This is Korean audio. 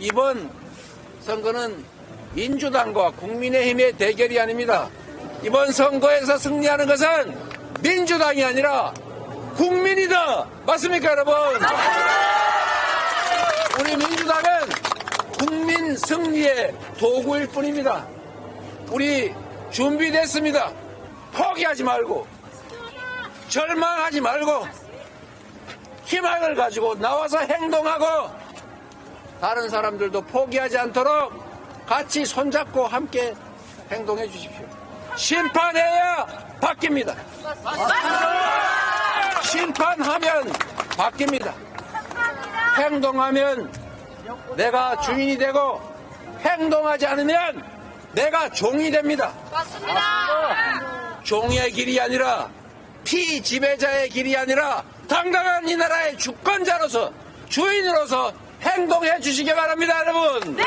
이번 선거는 민주당과 국민의힘의 대결이 아닙니다. 이번 선거에서 승리하는 것은 민주당이 아니라 국민이다. 맞습니까, 여러분? 우리 민주당은 국민 승리의 도구일 뿐입니다. 우리 준비됐습니다. 포기하지 말고, 절망하지 말고, 희망을 가지고 나와서 행동하고, 다른 사람들도 포기하지 않도록 같이 손잡고 함께 행동해 주십시오. 심판해야 바뀝니다. 심판하면 바뀝니다. 행동하면 내가 주인이 되고 행동하지 않으면 내가 종이 됩니다. 맞습니다. 종의 길이 아니라 피 지배자의 길이 아니라 당당한 이 나라의 주권자로서 주인으로서 행동해 주시기 바랍니다, 여러분. 네!